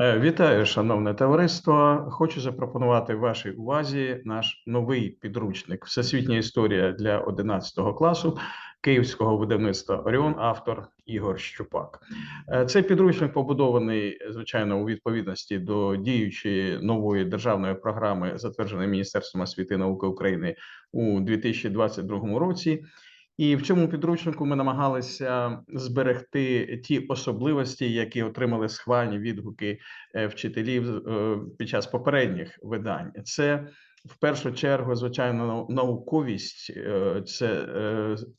Е, Вітаю, шановне товариство. Хочу запропонувати вашій увазі наш новий підручник Всесвітня історія для 11 класу Київського видавництва Оріон, автор Ігор Щупак. Е, Цей підручник побудований звичайно у відповідності до діючої нової державної програми, затвердженої Міністерством освіти і науки України у 2022 році. І в цьому підручнику ми намагалися зберегти ті особливості, які отримали схвальні відгуки е, вчителів е, під час попередніх видань. Це в першу чергу, звичайно, науковість, е, це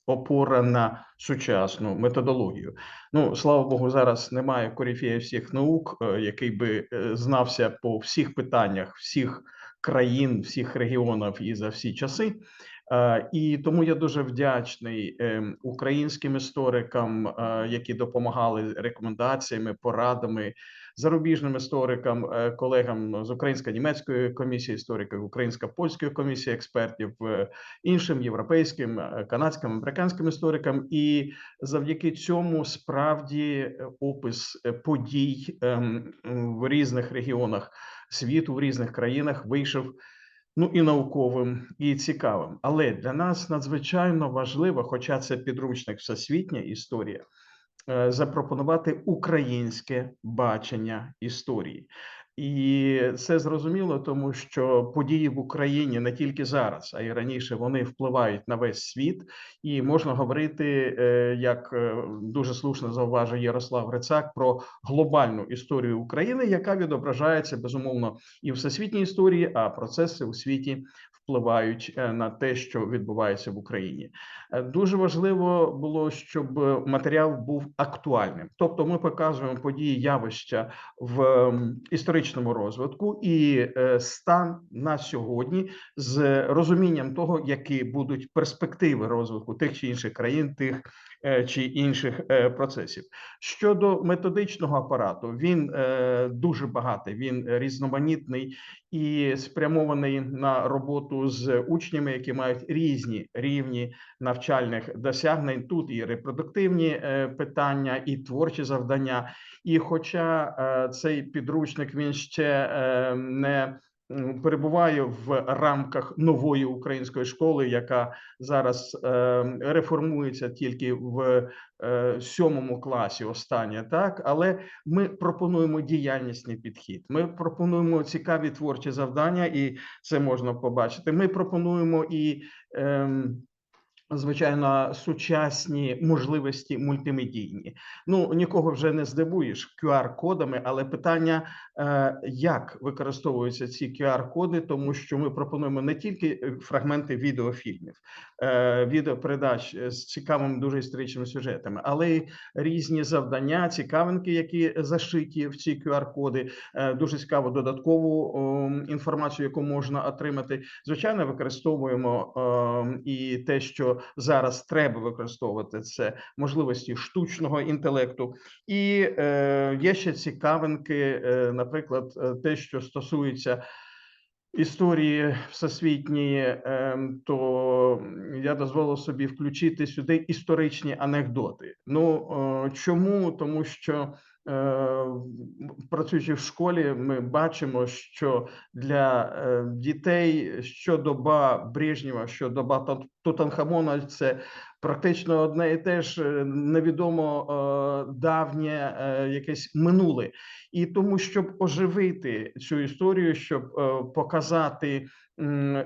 опора на сучасну методологію. Ну слава Богу, зараз немає корифея всіх наук, який би знався по всіх питаннях всіх країн, всіх регіонів і за всі часи. Е, І тому я дуже вдячний ем, українським історикам, е, які допомагали рекомендаціями, порадами, зарубіжним історикам, е, колегам з українсько-німецької комісії істориків, українсько-польської комісії експертів, іншим європейським, канадським, американським історикам. І завдяки цьому справді опис подій ем, в різних регіонах світу, в різних країнах вийшов ну і науковим, і цікавим. Але для нас надзвичайно важливо, хоча це підручник всесвітня історія, е, запропонувати українське бачення історії. І це зрозуміло, тому що події в Україні не тільки зараз, а й раніше вони впливають на весь світ, і можна говорити, е, як е, дуже слушно зауважує Ярослав Грицак, про глобальну історію України, яка відображається безумовно і в всесвітній історії, а процеси у світі впливають е, на те, що відбувається в Україні. Дуже важливо було, щоб матеріал був актуальним, тобто ми показуємо події явища в ем, історичному розвитку. І е, стан на сьогодні з розумінням того, які будуть перспективи розвитку тих чи інших країн, тих чи інших е, процесів. Щодо методичного апарату, він е, дуже багатий, він різноманітний і спрямований на роботу з учнями, які мають різні рівні навчальних досягнень. Тут і репродуктивні е, питання, і творчі завдання. І хоча е, цей підручник він ще е, не перебуває в рамках нової української школи, яка зараз е, реформується тільки в е, сьомому класі, останнє, так але ми пропонуємо діяльнісний підхід. Ми пропонуємо цікаві творчі завдання, і це можна побачити. Ми пропонуємо і. ем, Звичайно, сучасні можливості мультимедійні. Ну нікого вже не здивуєш QR-кодами, але питання, е, як використовуються ці QR-коди, тому що ми пропонуємо не тільки е, фрагменти відеофільмів, е, відеопередач з цікавими дуже історичними сюжетами, але й різні завдання, цікавинки, які зашиті в ці QR-коди. Дуже цікаву додаткову інформацію, яку можна отримати. Звичайно, використовуємо і те, що зараз треба використовувати це можливості штучного інтелекту. І е, є ще цікавинки, е, наприклад, е, те, що стосується. Історії всесвітньої, ем, то я дозволив собі включити сюди історичні анекдоти. Ну е, чому? Тому що е, працюючи в школі, ми бачимо, що для е, дітей щодоба Брежнєва, що доба Тут- Тутанхамона це практично одне і те ж е, невідомо е, давнє е, якесь минуле. І тому, щоб оживити цю історію, щоб показати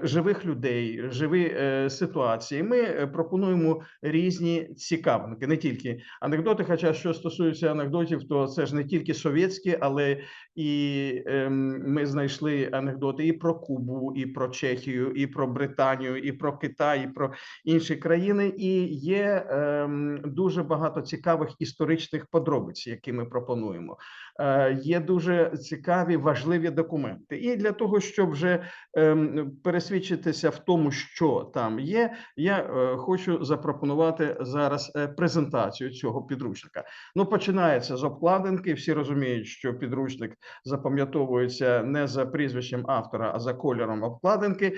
живих людей, живі ситуації, ми пропонуємо різні цікавинки, не тільки анекдоти. Хоча що стосується анекдотів, то це ж не тільки совєтські, але і ем, ми знайшли анекдоти і про Кубу, і про Чехію, і про Британію, і про Китай, і про інші країни. І є ем, дуже багато цікавих історичних подробиць, які ми пропонуємо. Е, Є дуже цікаві важливі документи, і для того, щоб вже ем, пересвідчитися в тому, що там є, я е, хочу запропонувати зараз е, презентацію цього підручника. Ну, починається з обкладинки. Всі розуміють, що підручник запам'ятовується не за прізвищем автора, а за кольором обкладинки.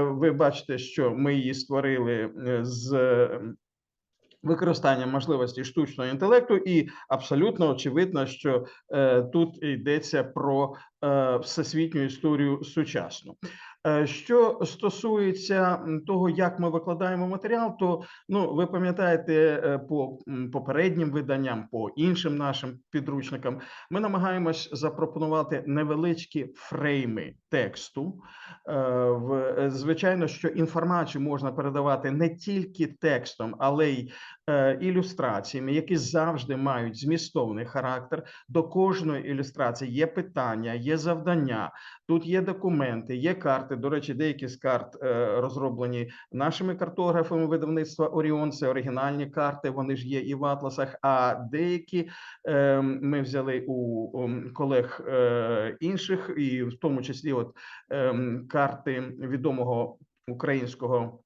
Ви бачите, що ми її створили з використання можливості штучного інтелекту, і абсолютно очевидно, що е, тут йдеться про е, всесвітню історію сучасну. Е, Що стосується того, як ми викладаємо матеріал, то ну ви пам'ятаєте е, по попереднім виданням, по іншим нашим підручникам, ми намагаємось запропонувати невеличкі фрейми тексту. Е, В звичайно, що інформацію можна передавати не тільки текстом, але й ілюстраціями, які завжди мають змістовний характер. До кожної ілюстрації є питання, є завдання. Тут є документи, є карти. До речі, деякі з карт е, розроблені нашими картографами видавництва Оріон. Це оригінальні карти. Вони ж є і в атласах. А деякі е, ми взяли у колег е, інших, і в тому числі, от ем, карти відомого українського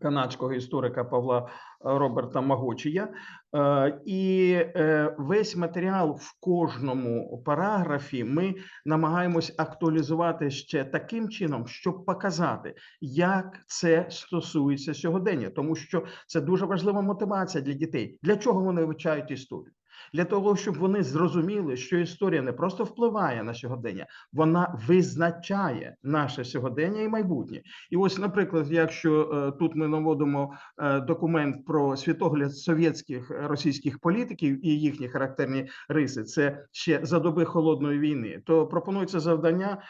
канадського історика Павла е, Роберта Магочія. Е, І е, весь матеріал в кожному параграфі ми намагаємось актуалізувати ще таким чином, щоб показати, як це стосується сьогодення, тому що це дуже важлива мотивація для дітей. Для чого вони вивчають історію? Для того, щоб вони зрозуміли, що історія не просто впливає на сьогодення, вона визначає наше сьогодення і майбутнє. І ось, наприклад, якщо е, тут ми наводимо е, документ про світогляд совєтських е, російських політиків і їхні характерні риси, це ще за доби холодної війни, то пропонується завдання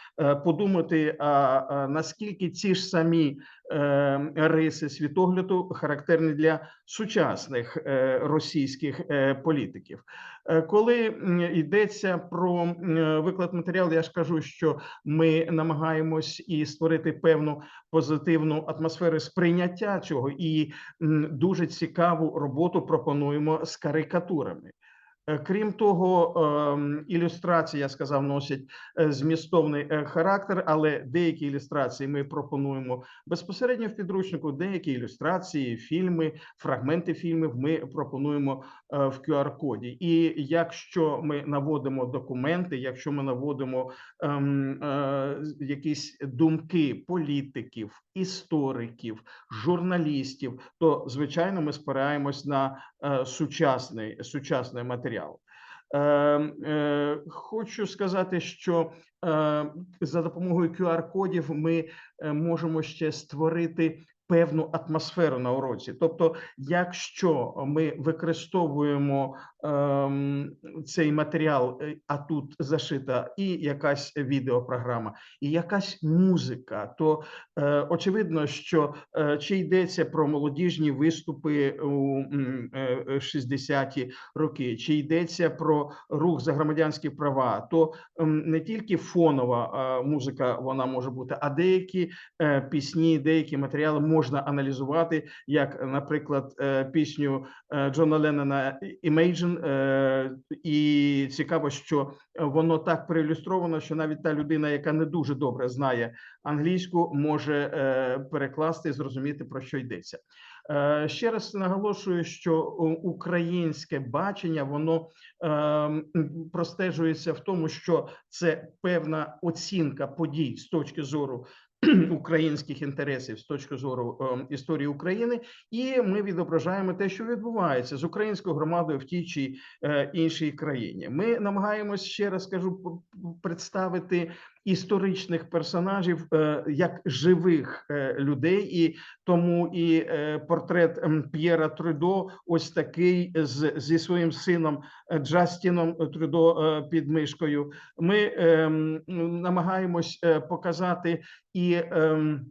подумати, наскільки ці ж самі риси світогляду характерні для сучасних е, російських е, політиків. Е, Коли йдеться про виклад матеріалу, я ж кажу, що ми намагаємось і створити певну позитивну атмосферу сприйняття цього, і дуже цікаву роботу пропонуємо з карикатурами. Е, Крім того, ем, ілюстрації, я сказав, носять е, змістовний е, характер, але деякі ілюстрації ми пропонуємо безпосередньо в підручнику, деякі ілюстрації, фільми, фрагменти фільмів ми пропонуємо в QR-коді. І якщо ми наводимо документи, якщо ми наводимо ем, е, якісь думки політиків, істориків, журналістів, то звичайно ми спираємось на сучасний, сучасний матеріал. Е, е, хочу сказати, що е, за допомогою QR-кодів ми е, можемо ще створити певну атмосферу на уроці. Тобто, якщо ми використовуємо ем, цей матеріал, е, а тут зашита і якась відеопрограма, і якась музика, то е, очевидно, що е, чи йдеться про молодіжні виступи у е, е, 60-ті роки, чи йдеться про рух за громадянські права, то ем, не тільки фонова е, музика вона може бути, а деякі е, пісні, деякі матеріали можна аналізувати, як, наприклад, е, пісню е, Джона Леннона Imagine. е, І цікаво, що воно так проілюстровано, що навіть та людина, яка не дуже добре знає англійську, може е, перекласти і зрозуміти про що йдеться. Е, Ще раз наголошую, що українське бачення воно простежується в тому, що це певна оцінка подій з точки зору українських інтересів, з точки зору ем, історії України, і ми відображаємо те, що відбувається з українською громадою в тій чи е, іншій країні. Ми намагаємось ще раз кажу представити історичних персонажів е, як живих е, людей, і тому і е, портрет ем, П'єра Трюдо ось такий з, зі своїм сином е, Джастіном Трюдо е, під мишкою. Ми ем, намагаємось е, показати і. ем, е,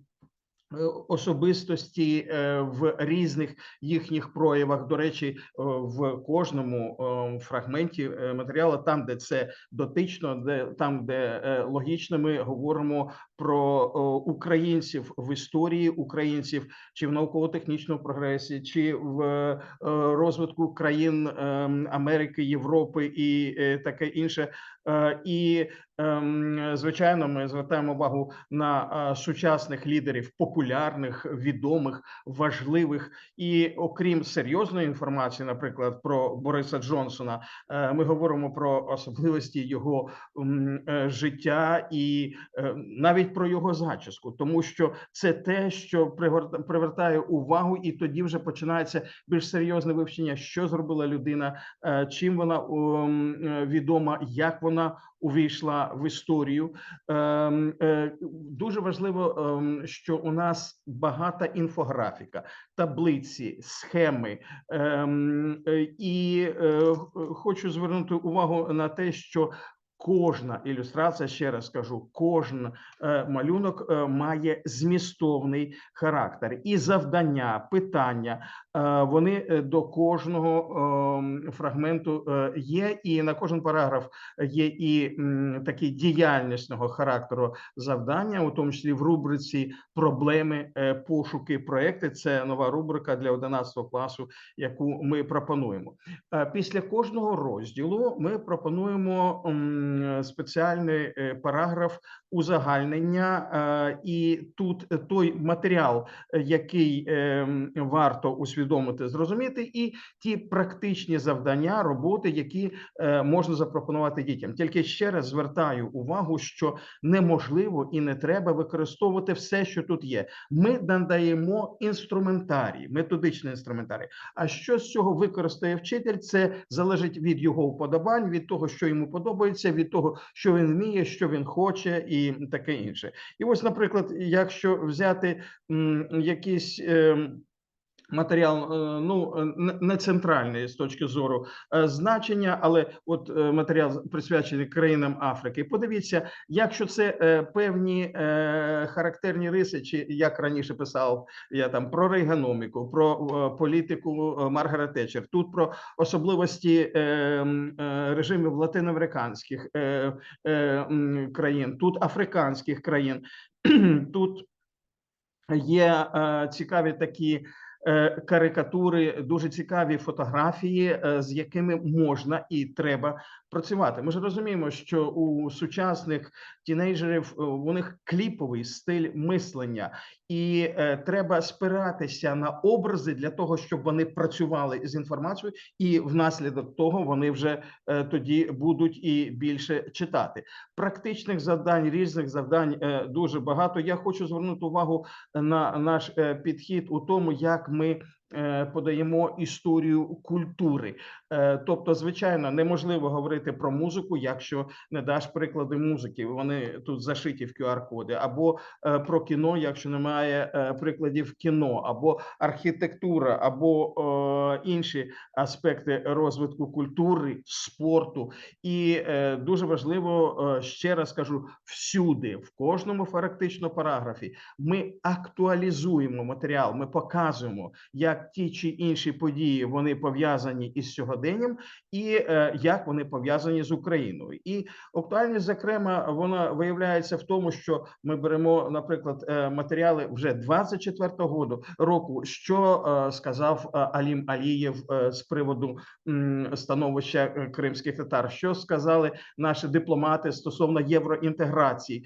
Особистості в різних їхніх проявах. До речі, в кожному фрагменті матеріалу, там, де це дотично, де там, де логічно, ми говоримо про е, українців в історії, українців чи в науково-технічному прогресі, чи в е, розвитку країн ем, Америки, Європи і е, таке інше. Е, І ем, звичайно, ми звертаємо увагу на е, сучасних лідерів, популярних, відомих, важливих. І окрім серйозної інформації, наприклад, про Бориса Джонсона, е, ми говоримо про особливості його е, життя і е, навіть навіть про його зачіску, тому що це те, що привертає увагу, і тоді вже починається більш серйозне вивчення, що зробила людина, е, чим вона е, відома, як вона увійшла в історію. Ем, е, Дуже важливо, ем, що у нас багата інфографіка, таблиці, схеми. Ем, І хочу звернути увагу на те, що кожна ілюстрація, ще раз кажу, кожен е, малюнок е, має змістовний характер і завдання, питання. е, Вони до кожного ем, фрагменту є, і на кожен параграф є і такі діяльнісного характеру завдання, у тому числі в рубриці проблеми, пошуки, проекти. Це нова рубрика для 11 класу, яку ми пропонуємо. Після кожного розділу ми пропонуємо спеціальний е, параграф узагальнення, е, і тут той матеріал, е, який е, варто усвідомити, зрозуміти, і ті практичні завдання, роботи, які можна запропонувати дітям. Тільки ще раз звертаю увагу, що неможливо і не треба використовувати все, що тут є. Ми надаємо інструментарій, методичний інструментарій. А що з цього використає вчитель? Це залежить від його вподобань, від того, що йому подобається, від того, що він вміє, що він хоче, і таке інше. І ось, наприклад, якщо взяти м, якийсь. ем, Матеріал е, ну е, не- центральний з точки зору е, значення, але от матеріал присвячений країнам Африки. Подивіться, якщо це певні характерні риси, чи як раніше писав я там про рейганоміку, про політику Маргарет Тетчер, тут про особливості режимів латиноамериканських країн, тут африканських країн, тут є цікаві такі. Е, Карикатури, дуже цікаві фотографії, е, з якими можна і треба працювати. Ми ж розуміємо, що у сучасних тінейджерів е, у них кліповий стиль мислення, і треба спиратися на образи для того, щоб вони працювали з інформацією, і внаслідок того вони вже тоді будуть і більше читати. Практичних завдань, різних завдань дуже багато. Я хочу звернути увагу на наш підхід у тому, як ми. Е, Подаємо історію культури, Е, тобто, звичайно, неможливо говорити про музику, якщо не даш приклади музики. Вони тут зашиті в QR-коди, або е, про кіно, якщо немає прикладів кіно, або архітектура, або інші аспекти розвитку культури, спорту. І дуже важливо ще раз кажу: всюди, в кожному фактично параграфі, ми актуалізуємо матеріал, ми показуємо, як ті чи інші події вони пов'язані із сьогоденням, і е, як вони пов'язані з Україною. І актуальність, зокрема, вона виявляється в тому, що ми беремо, наприклад, е, матеріали вже 24-го году року, що е, сказав Алім Алієв з приводу становища кримських татар, що сказали наші дипломати стосовно євроінтеграції,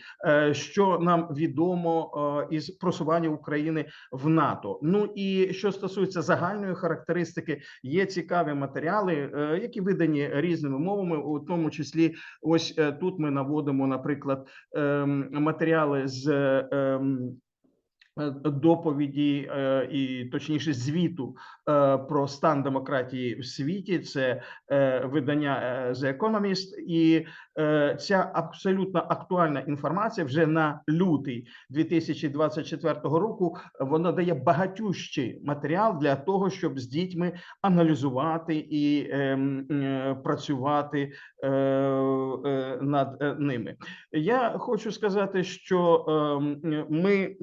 що нам відомо із просування України в НАТО. Ну і що стосується загальної характеристики, є цікаві матеріали, е, які видані різними мовами, у тому числі, ось е, тут ми наводимо, наприклад, ем, матеріали з. Е, Доповіді е, і точніше звіту е, про стан демократії в світі. Це видання The Economist, і ця абсолютно актуальна інформація вже на лютий 2024 року. Вона дає багатющий матеріал для того, щоб з дітьми аналізувати і ем, працювати над е, ними. Я хочу сказати, що ем, ми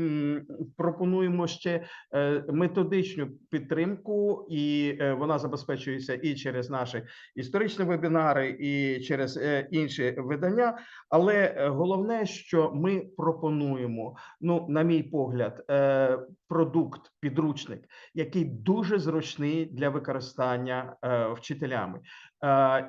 пропонуємо ще е, методичну підтримку, і е, вона забезпечується і через наші історичні вебінари, і через е, інші видання. Але е, головне, що ми пропонуємо, ну, на мій погляд, е, продукт, підручник, який дуже зручний для використання е, вчителями.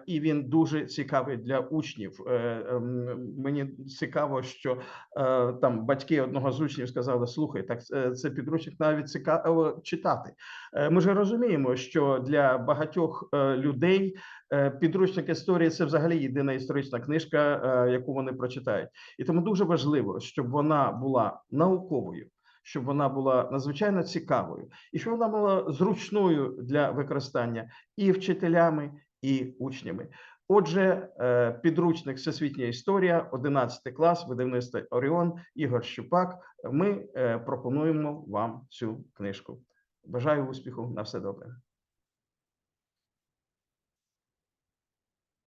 І він дуже цікавий для учнів. Е, ем, Мені цікаво, що е, там батьки одного з учнів сказали: слухай, так е, це підручник навіть цікаво читати. Ми ж розуміємо, що для багатьох людей підручник історії це взагалі єдина історична книжка, яку вони прочитають, і тому дуже важливо, щоб вона була науковою. Щоб вона була надзвичайно цікавою, і щоб вона була зручною для використання і вчителями, і учнями. Отже, е, підручник Всесвітня історія, 11 клас, видавництво Оріон, Ігор Щупак. Ми е, пропонуємо вам цю книжку. Бажаю успіху на все добре.